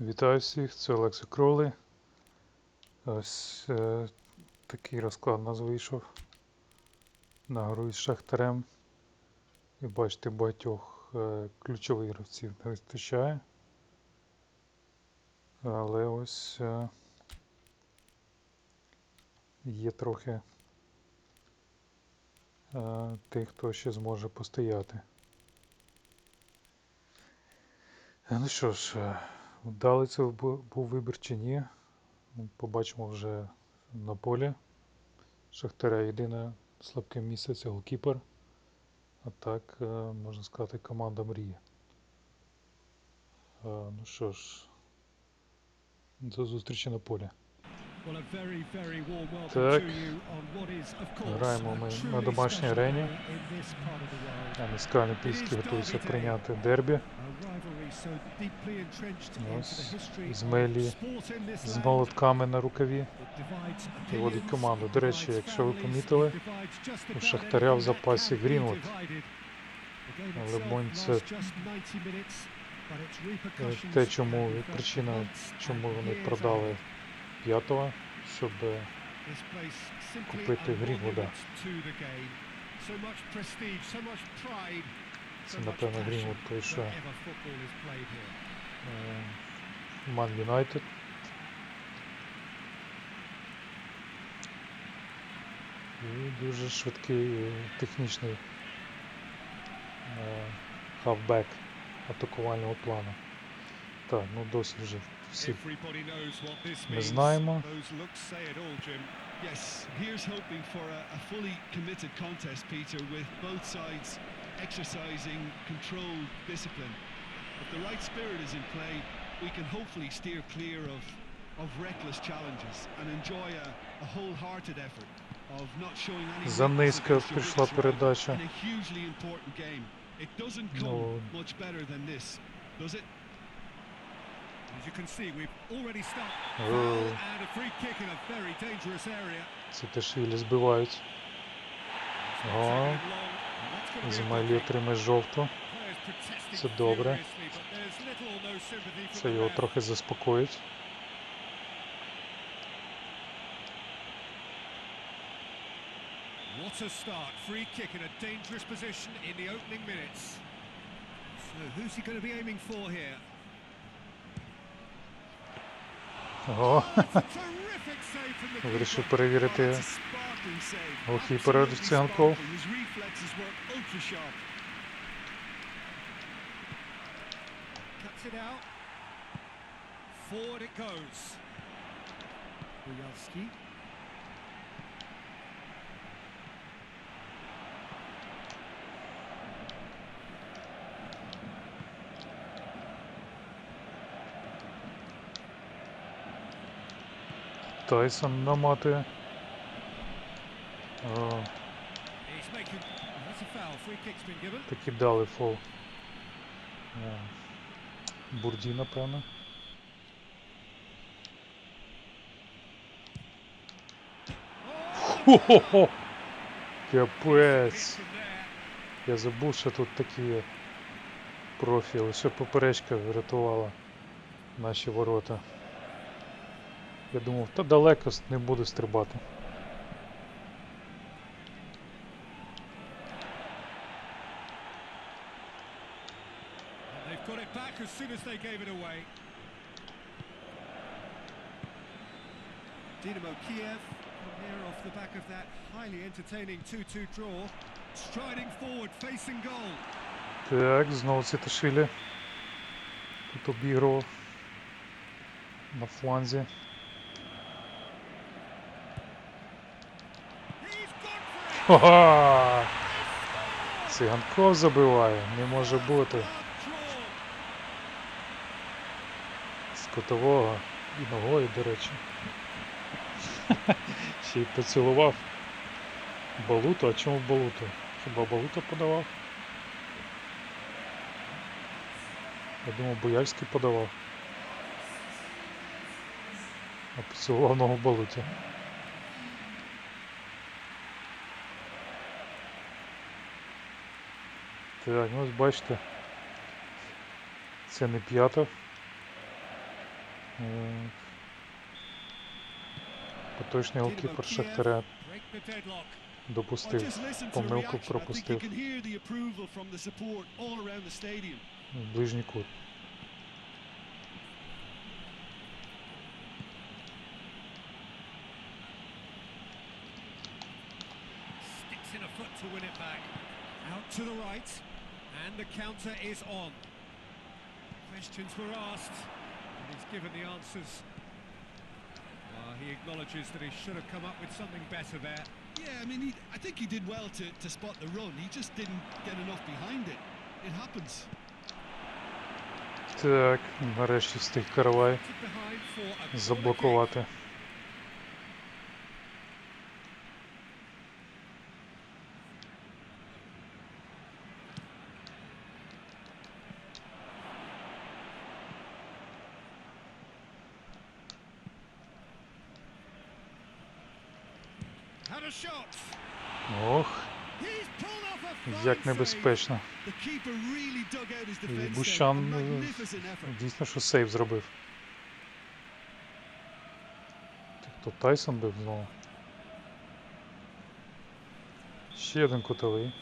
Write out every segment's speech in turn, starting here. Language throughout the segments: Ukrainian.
Вітаю всіх, це Олексій Кролий. Ось е, такий розклад у нас вийшов на гру із Шахтарем. І бачите, багатьох е, ключових гравців не вистачає. Але ось е, є трохи е, тих, хто ще зможе постояти. Е, Ну що ж, вдалий це був вибір чи ні. Ну, Побачимо вже на полі. Шахтаря єдине слабке місце це голкіпер. А так, е, можна сказати, команда мрії. Е, Ну що ж, до зустрічі на полі. Так. Граємо ми на домашній арені. НСК Олімпійський готується прийняти дербі Ось, з молотками на рукаві. It divides І водить opinions, команду. До речі, якщо ви помітили, у Шахтаря в запасі Грінвуд. Бонь це lasts just 90 minutes, but its Е, repercussions Те, чому причина, чому вони продали. П'ятого, щоб е, купити Грінвуда. це, напевно, Грінвуд е, Ман Юнайтед. І дуже швидкий е, технічний хавбек атакувального плану. Так, ну досить вже всі Everybody knows what this ми means. знаємо. Those looks say it all, Jim. Yes, here's hoping for a, a fully committed contest, Peter, with both sides exercising controlled discipline. If the right spirit is in play, we can hopefully steer clear of, of reckless challenges and enjoy a, a wholehearted effort of not showing any За weakness низько against your пішла biggest rival передача. in a hugely important game. It doesn't come Ну, much better than this, does it? As you can see, we've already and a free kick in a very dangerous area. Це збивають. О, a Ізмайлі good kick. отримає жовту. Це добре. Це його трохи заспокоїть. What a start. Free kick in a dangerous position in the opening minutes. So who's he going to be aiming for here? Ого, That's a terrific save from the вирішив keeper. перевірити That's a sparkling save. голкіпера Absolutely Циганков. sparkling. His reflexes were ultra sharp. Cuts it out. Forward it goes. Bujovski. Тайсон наматує. О, He's making. That's a foul. Free kick's been given. таки дали фол. Е, Бурді, напевно. Хо-хо-хо! Капець! Я забув, що тут такі профі. Лише поперечка врятувала наші ворота. Я думав, та далеко не буду стрибати. They've got it back as soon as they gave it away. Dynamo Kiev come here off the back of that highly entertaining 2-2 draw. Striding forward, facing goal. Так, знову Циташвілі. Тут обігрував. На фланзі. Ха! Циганков забиває. Не може бути. З котового. І ногою, до речі. Ще й поцілував. Балуту? А чому Балуту? Хіба Балута подавав? Я думав, Бояльський подавав. А поцілував ногу Балуті. Так, ну ось бачите. Це не п'ята. Е, Поточний голкіпер Шахтаря допустив помилку, пропустив ближній кут. To the right. And the counter is on. Questions were asked. And he's given the answers. Ah, he acknowledges that he should have come up with something better there. Yeah, I mean, he, I think he did well to, to spot the run. He just didn't get enough behind it. It happens. Так, нарешті встиг Каравай Put behind for a corner kick. заблокувати. Ох, як небезпечно. І Бущан е, дійсно, що сейв зробив. Так, то Тайсон бив знову. Ще один кутовий.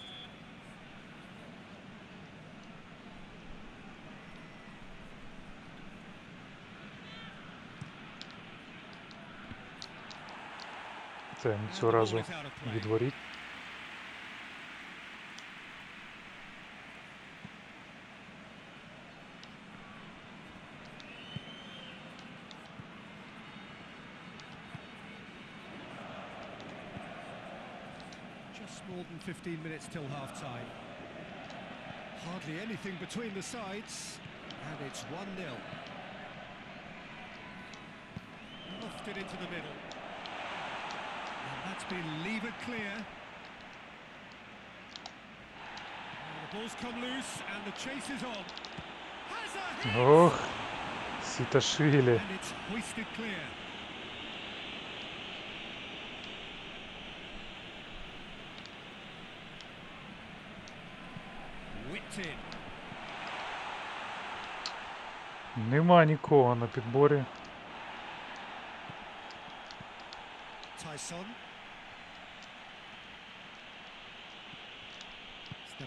Це And the цього ball разу is out of play. від воріт. Just more than 15 minutes till half time. Hardly anything between the sides, and it's 1 0. Lofted into the middle. That's been levered clear. The ball's come loose, and the chase is on. Ох, Сіташвілі. And it's hoisted clear. Whipped in. Нема нікого на підборі. Tyson.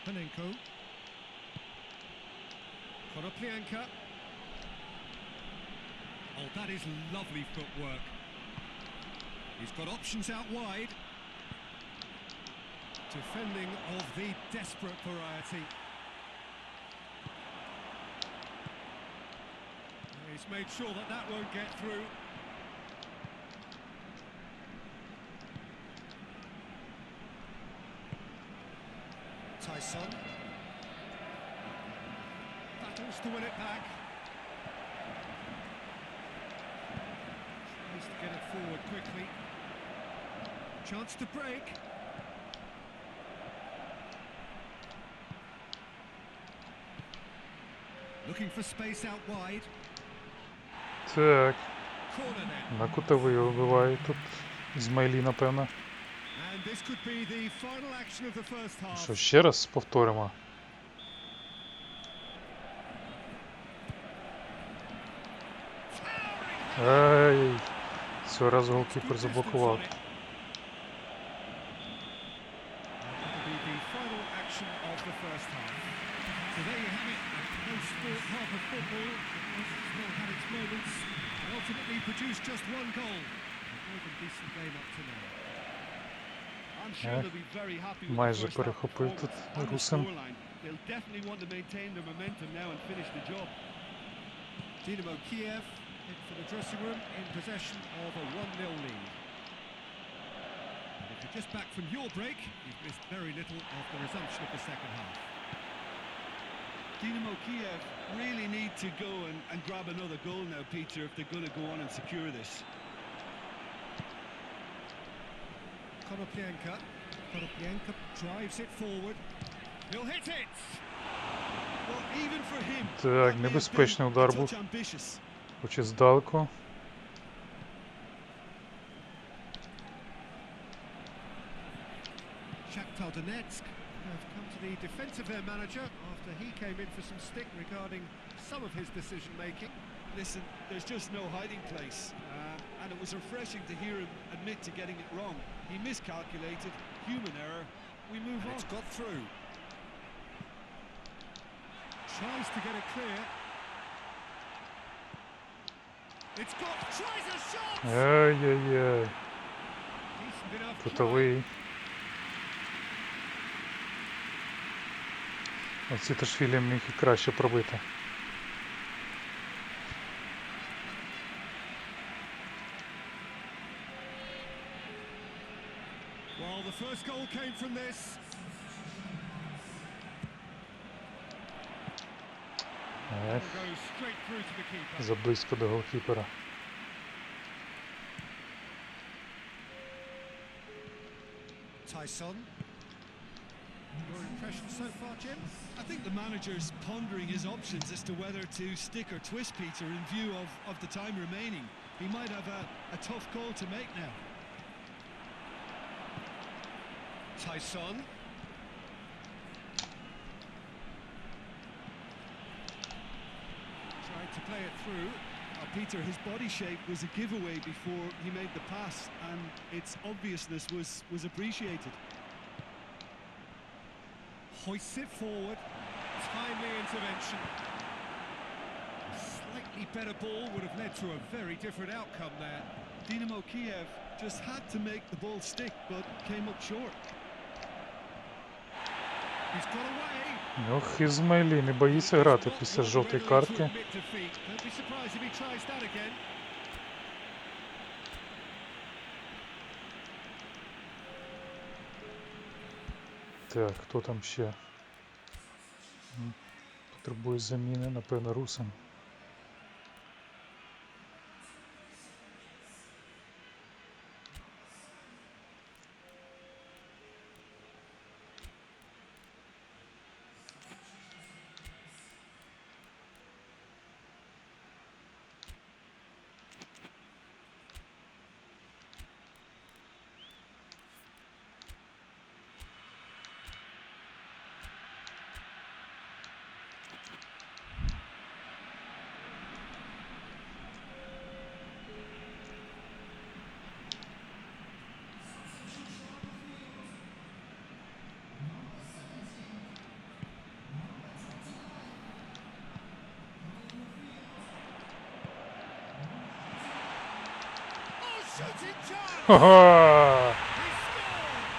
Stepanenko. Konoplyanka. Oh, that is lovely footwork. He's got options out wide. Defending of the desperate variety. He's made sure that that won't get through. Tyson. Battles to win it back. Tries to get it forward quickly. Chance to break. Looking for space out wide. Так, Corner then. на кутовий вибиває тут Ізмаїлі, напевно. Що ще раз повторимо? Ай, цього разу голкіпер заблокував. Ultimately produced just one goal. More than decent game up to now. I'm sure Е, they'll be very happy with the майже first half перехопив performance тут and the Русин. scoreline. They'll definitely want to maintain their momentum now and finish the job. Dynamo Kiev head for the dressing room in possession of a 1-0 lead. And if you're just back from your break, you've missed very little of the resumption of the second half. Dynamo Kiev really need to go and, and grab another goal now, Peter, if they're going to go on and secure this. Konoplyanka. Konoplyanka drives it forward. He'll hit it! Well, even for him, Так, that may have небезпечний been удар a був. touch ambitious. Хоч і здалеку. Shakhtar Donetsk have come to the defence of their manager after he came in for some stick regarding some of his decision making. listen, there's just no hiding place. Um, and it was refreshing to hear him admit to getting it wrong. He miscalculated, human error. We move And on. it's got through. Tries to get it clear. It's got. Tries a shot. Ай-яй-яй. Decent enough. try. Кутовий. Оці Ташвілі міг і краще пробити. first goal came from this. Ech. Za blisko do goalkeepera. Tyson. Your impression so far, Jim? I think the manager's pondering his options as to whether to stick or twist Peter in view of, of the time remaining. He might have a, a tough call to make now. Tyson. Tried to play it through. Uh, Peter, his body shape was a giveaway before he made the pass, and its obviousness was, was appreciated. Hoists it forward. Timely intervention. A slightly better ball would have led to a very different outcome there. Dynamo Kiev just had to make the ball stick, but came up short. Ох, Ізмайлі, не боїться грати після жовтої картки. Так, хто там ще? Потребує заміни, напевно, русин. Oh, scored!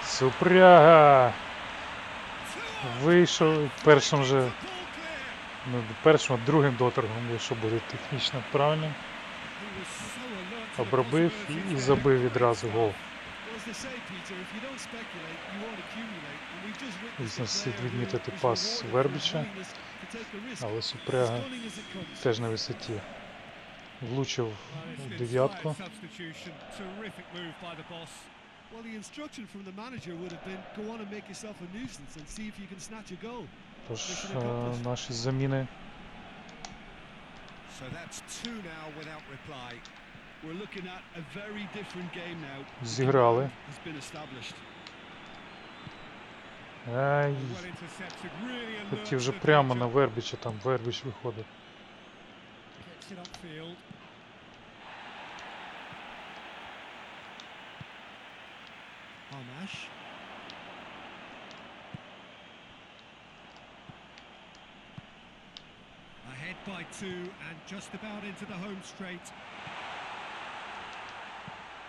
Супряга! Вийшов першим же, ну, першим, другим доторгом вийшов буде технічно правильно. Обробив і, забив відразу гол. A слід відмітити пас risk, але Супряга теж на висоті. Влучив в дев'ятку. Well, the instruction from the manager would have been go on and make yourself a nuisance and see if you can snatch a goal. Тож е, наші заміни So that's two now without reply. We're looking at a very different game now. Зіграли. has been established. Ай, хотів the прямо на Вербіча, там Вербіч виходить. Gets it upfield. Armash. Ahead by two and just about into the home straight.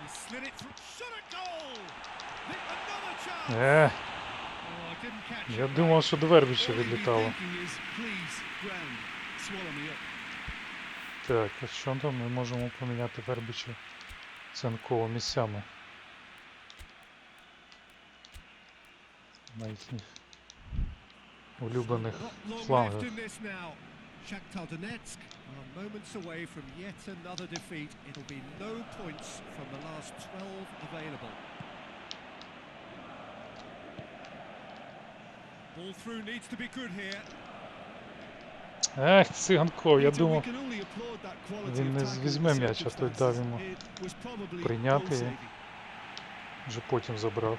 He slid it through. Shot at goal! Hit another chance! Е, Oh, didn't catch я it. думав, що до Вербіча All he'd be відлітало. thinking is, please, ground, swallow me up. Так, а що там? Ми можемо поміняти Вербіча Ценкова місцями. На їхніх улюблених Not long left флангах. in this now. Shakhtar Donetsk are moments away from yet another defeat. It'll be no points from the last 12 available. Ball through needs to be good here. Ех, циганков, я думав. Він не візьме м'яч, а той дав йому прийняти і вже потім забрав.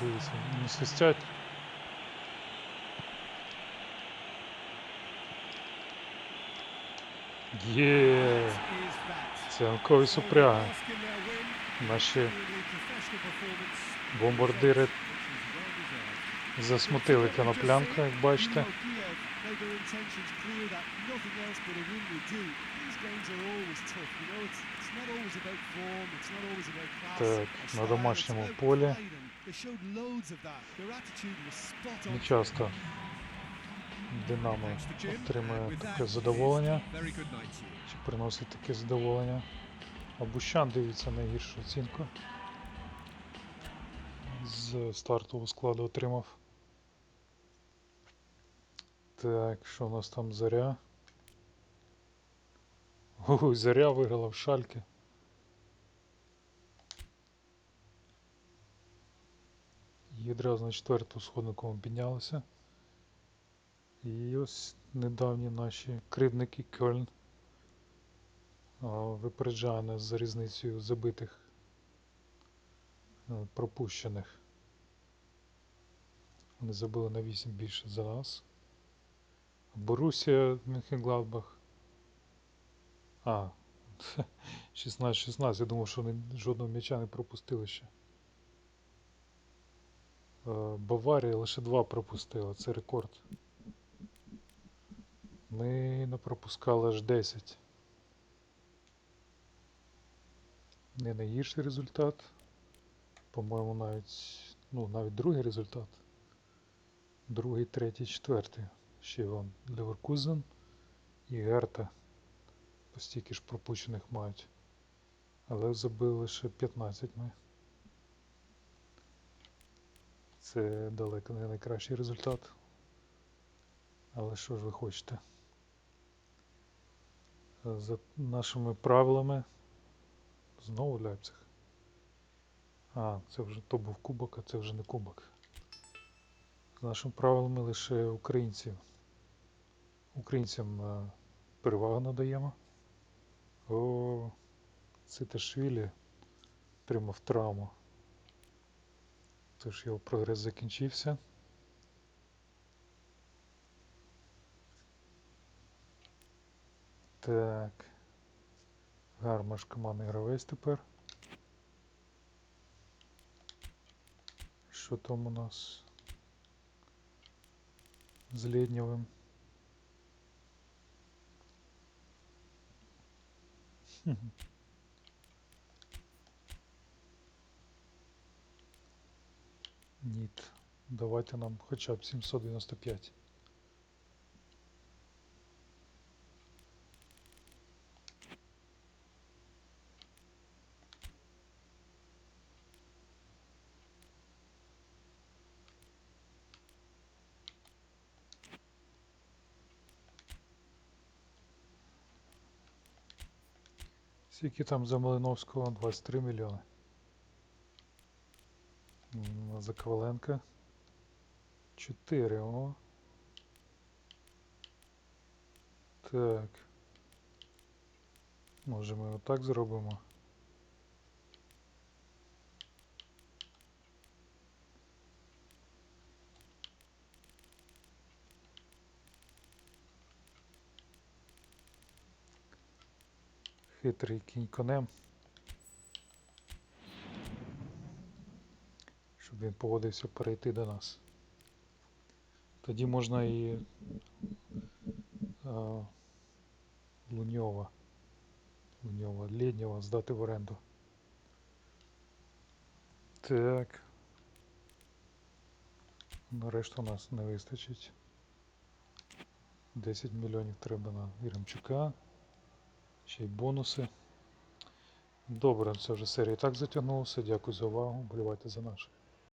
Дивіться, не свистять. Є, це анкові супряги. Наші бомбардири засмутили коноплянку, як бачите. Так, на домашньому полі. Не часто Динамо отримує таке задоволення, чи приносить таке задоволення. А Бущан дивіться найгіршу оцінку. З стартового складу отримав. Так, що у нас там заря? Ой, заря виграла в шальки. І одразу на четверту сходнику піднялися. І ось недавні наші кривдники Кельн випереджає нас за різницею забитих е, пропущених. Вони забили на 8 більше за нас. Борусія Мюнхенгладбах. А, 16-16. Я думав, що вони жодного м'яча не пропустили ще. Е, Баварія лише два пропустила. Це рекорд. Ми не пропускали аж 10. Не найгірший результат. По-моєму, навіть, ну, навіть другий результат. Другий, третій, четвертий. Ще вам Леверкузен і Герта. По стільки ж пропущених мають. Але забили лише 15 ми. Це далеко не найкращий результат. Але що ж ви хочете? За нашими правилами знову Ляйпциг. А, це вже то був кубок, а це вже не кубок. За нашими правилами лише українців. Українцям е, перевагу надаємо. О, Циташвілі отримав травму. Тож його прогрес закінчився. Так. Гармаш командний гравець тепер. Що там у нас з Леднєвим? Хм. Ніт. Давайте нам хоча б 795. Скільки там за Малиновського? 23 мільйони. За Коваленка 4, о. Так. Може ми отак зробимо? Хитрий кінь конем. Щоб він погодився перейти до нас. Тоді можна і а, Луньова, Луньова, Лєднєва здати в оренду. Так. На решту нас не вистачить. 10 мільйонів треба на Єремчука. Ще й бонуси. Добре, це вже серія так затягнулася. Дякую за увагу. Болівайте за наше.